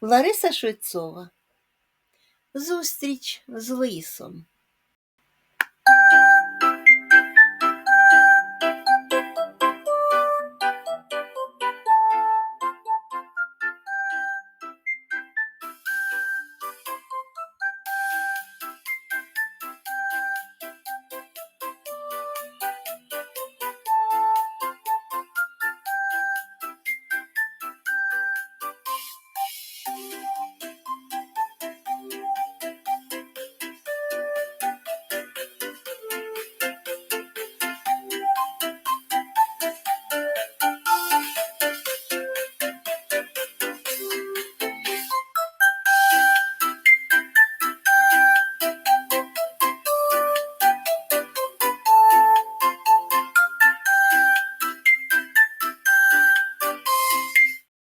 Лариса Швецова. Зустріч з лисом.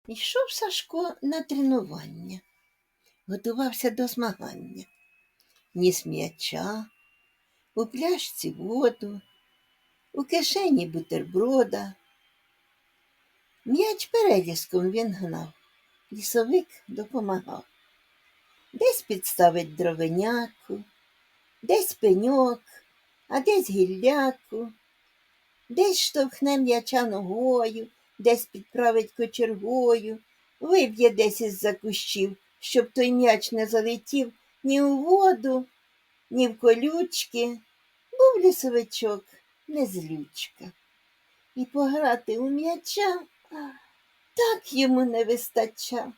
Йшов Сашко на тренування, готувався до змагання. Ніс м'яча, у пляшці воду, у кишені бутерброда. М'яч переліском він гнав, лісовик допомагав. Десь підставить дровеняку, десь пеньок, а десь гілляку, десь штовхне м'яча ногою, десь підправить кочергою, виб'є десь із-за кущів, щоб той м'яч не залетів ні у воду, ні в колючки. Був лісовичок не злючка. І пограти у м'яча так йому не вистача.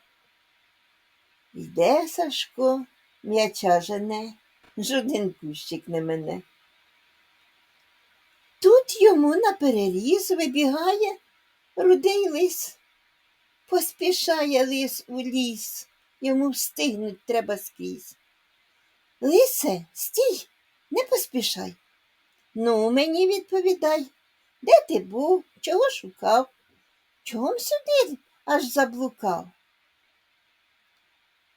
Йде Сашко, м'яча жене, жоден кущик не мене. Тут йому на переріз вибігає рудий лис. Поспішає лис у ліс, йому встигнуть треба скрізь. Лисе, стій, не поспішай. Ну, мені відповідай, де ти був, чого шукав, чом сюди аж заблукав?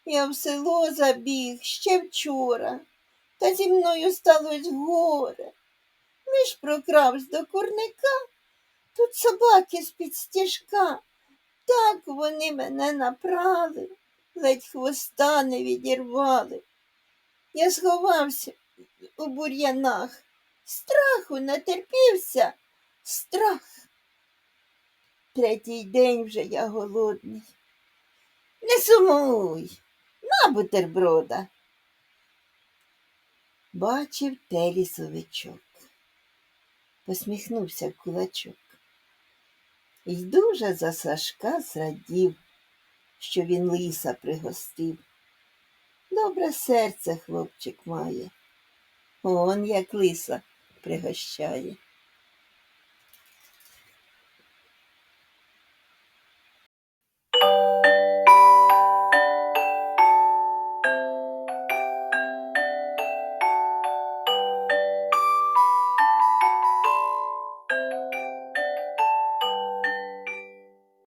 Я в село забіг ще вчора, та зі мною сталось горе. Лиш прокравсь до курника, тут собаки з-під стіжка. Так вони мене напрали, ледь хвоста не відірвали. Я сховався у бур'янах, страху натерпівся, страх. Третій день вже я голодний. Не сумуй, на бутерброда. Бачив те лісовичок, посміхнувся кулачок. І дуже за Сашка зрадів, що він лиса пригостив. Добре серце хлопчик має, он як лиса пригощає.